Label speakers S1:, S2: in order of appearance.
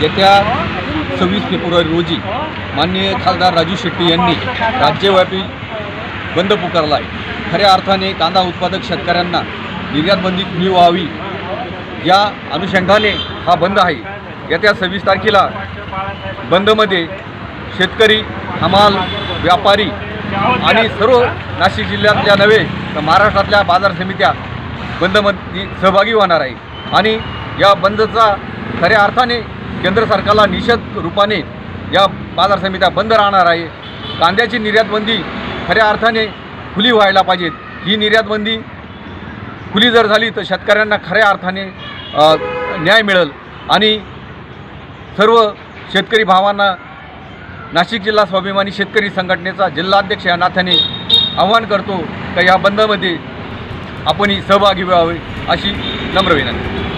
S1: येत्या सव्वीस फेब्रुवारी रोजी माननीय खासदार राजू शेट्टी यांनी राज्यव्यापी बंद पुकारला आहे खऱ्या अर्थाने कांदा उत्पादक शेतकऱ्यांना निर्यातबंदी खुली व्हावी या अनुषंगाने हा बंद आहे. येत्या सव्वीस तारखेला बंदमध्ये शेतकरी हमाल व्यापारी आणि सर्व नाशिक जिल्ह्यातल्या नव्हे तर महाराष्ट्रातल्या बाजार समित्या बंदमध्ये सहभागी होणार आहे. आणि या बंदचा खऱ्या अर्थाने केंद्र सरकारला निषेध रूपाने या बाजार समित्या बंद राहणार आहे. कांद्याची निर्यातबंदी खऱ्या अर्थाने खुली व्हायला पाहिजेत. ही निर्यात बंदी खुली जर झाली तर शेतकऱ्यांना खऱ्या अर्थाने न्याय मिळेल. आणि सर्व शेतकरी भावांना नाशिक जिल्हा स्वाभिमानी शेतकरी संघटनेचा जिल्हाध्यक्ष या नात्याने आवाहन करतो का या बंदमध्ये आपणही सहभागी व्हावे अशी नम्र विनंती.